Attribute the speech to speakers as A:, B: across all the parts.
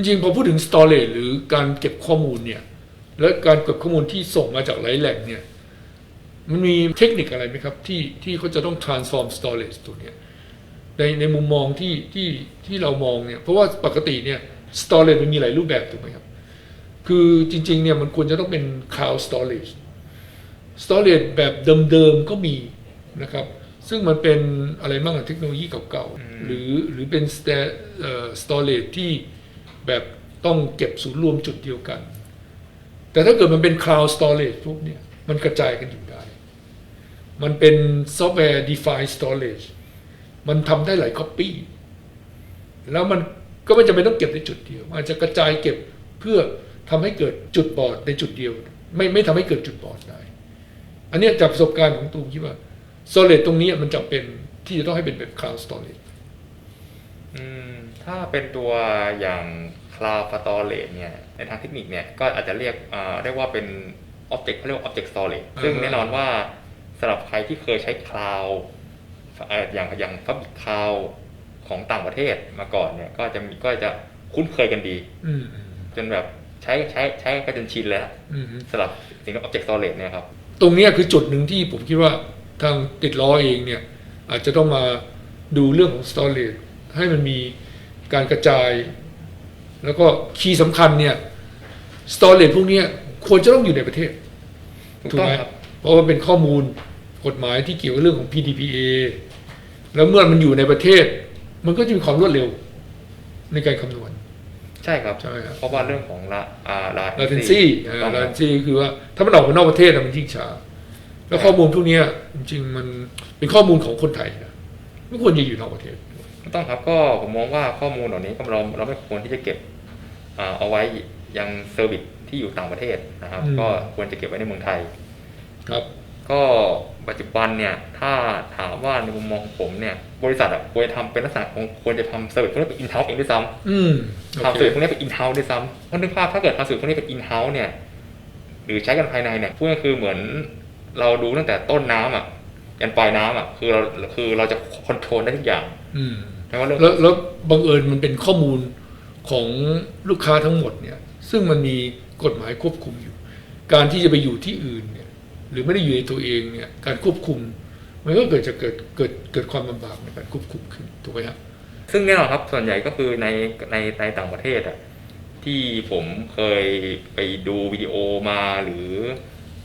A: จริงๆพอพูดถึง storage หรือการเก็บข้อมูลเนี่ย และการเก็บข้อมูลที่ส่งมาจากหลายแหล่งเนี่ย มันมีเทคนิคอะไรไหมครับ ที่ที่เขาจะต้อง transform storage ตัวเนี้ยในในมุมมองที่ที่ที่เรามองเนี่ย เพราะว่าปกติเนี่ย storage มันมีหลายรูปแบบถูกไหมครับ คือจริงๆเนี่ยมันควรจะต้องเป็น cloud storage storage แบบเดิมๆก็มีนะครับซึ่งมันเป็นอะไรบ้างเทคโนโลยีเก่าๆ หรือหรือเป็น storage ที่ แบบต้องเก็บศูนย์รวมจุดเดียวกัน แต่ถ้าเกิดมันเป็น cloud storage พวกเนี่ยมันกระจายกันอยู่ได้ มันเป็น software defined storage มันทำได้หลาย copy แล้วมันก็ไม่จำเป็นต้องเก็บในจุดเดียว อาจจะกระจายเก็บเพื่อทำให้เกิดจุดบอดในจุดเดียว ไม่ไม่ทำให้เกิดจุดบอดได้ อันนี้จากประสบการณ์ของตูมคิดว่า storage ตรงนี้มันจำเป็นที่จะต้องให้เป็นแบบ cloud storage
B: อืมถ้าเป็นตัวอย่าง Cloud Storage เนี่ยในทางเทคนิคเนี่ยก็อาจจะเรียกอ่าเรียกว่าเป็น Object เขาเรียกว่า Object Storage
A: อ่าฮะ
B: ซึ่งแน่นอนว่าสำหรับใครที่เคยใช้ Cloud เอ่ออย่างอย่าง Public Cloud ของต่างประเทศมาก่อนเนี่ยก็จะมีก็จะคุ้นเคยกันดี
A: อืม
B: จนแบบใช้ใช้ใช้กันจนชินแล้ว
A: อืมอืม
B: สำหรับสิ่งที่ Object Storage เนี่ยครับ
A: ตรงเนี้ยคือจุดหนึ่งที่ผมคิดว่าทางติดล้อเองเนี่ยอาจจะต้องมาดูเรื่องของ storage ให้มันมีการกระจาย แล้วก็คีย์สำคัญเนี่ย storage พวกเนี้ยควรจะต้องอยู่ในประเทศ
B: ถูก
A: ถูก
B: ต้อง
A: ไหม
B: ครับ
A: เพราะว่าเป็นข้อมูลกฎหมายที่เกี่ยวกับเรื่องของ PDPA แล้วเมื่อมันอยู่ในประเทศ มันก็จะมีความรวดเร็วในการคำนวณ
B: ใช่ครับ
A: ใช่ไหมครับ
B: เพราะว่าเรื่องของละอ่า
A: latency
B: ถูกต้องครับ
A: latency คือว่าถ้ามันออกมานอกประเทศอะมันยิ่งช้าแล้วข้อมูลพวกเนี้ยจริงๆมันเป็นข้อมูลของคนไทยนะไม่ควรจะอยู่นอกประเทศ
B: ถูก ต้องครับก็ผมมองว่าข้อมูลเหล่านี้ก็เราเราไม่ควรที่จะเก็บอ่าเอาไว้ยังเซอร์วิสที่อยู่ต่างประเทศนะครับ
A: อืม
B: ก็ควรจะเก็บไว้ในเมืองไทย
A: ครับ
B: ก็ปัจจุบันเนี่ย ถ้าถามว่าในมุมมองของผมเนี่ย บริษัทอะควรจะทำเป็นลักษณะของควรจะทำเซอร์วิสพวกนี้เป็นอินเฮ้าส์เองด้วยซ้ำ
A: อืมโอ
B: ทำ
A: เค
B: เซอร์วิสพวกนี้เป็นอินเฮ้าส์ด้วยซ้ำเพราะนึกภาพถ้าเกิดทำเซอร์วิสพวกนี้เป็นอินเฮ้าส์เนี่ย หรือใช้กันภายในเนี่ยพูดง่ายๆคือเหมือนเราดูตั้งแต่ต้นน้ำอะ ยันปลายน้ำอะคือเราคือเราจะคอนโทรลได้ทุกอย่าง
A: อืม
B: ไม่ว่าเรื่อง
A: แล้วแล้วบังเอิญมันเป็นข้อมูลของลูกค้าทั้งหมดเนี่ย ซึ่งมันมีกฎหมายควบคุมอยู่ การที่จะไปอยู่ที่อื่นเนี่ย หรือไม่ได้อยู่ในตัวเองเนี่ย การควบคุม มันก็เกิดจะเกิดเกิดเกิดความลำบากในการควบคุมขึ้นถูกไหมครับ
B: ซึ่งแน่นอนครับส่วนใหญ่ก็คือในในในต่างประเทศอะที่ผมเคยไปดูวิดีโอมาหรือ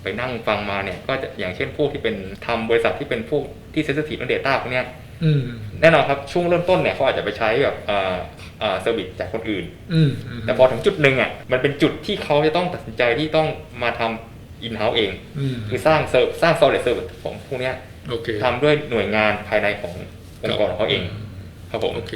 B: ไปนั่งฟังมาเนี่ย ก็จะอย่างเช่นพวกที่เป็นทำบริษัทที่เป็นพวกที่เซนซิทีฟเรื่องเดต้าพวกเนี้ย
A: อืม
B: แน่นอนครับช่วงเริ่มต้นเนี่ยเขาอาจจะไปใช้แบบอ่าอ่าเซอร์วิสจากคนอื่น
A: อืมอืม
B: แต่พอถึงจุดหนึ่งอะมันเป็นจุดที่เขาจะต้องตัดสินใจที่ต้องมาทำอินเฮ้าเอง
A: อืม
B: คือสร้างเซิร์ฟสร้างโซลิดเซอร์วิสของพวกเนี้ย
A: โอเค
B: ทำด้วยหน่วยงานภายในขององค์กรของเขาเองครับผม
A: โอเค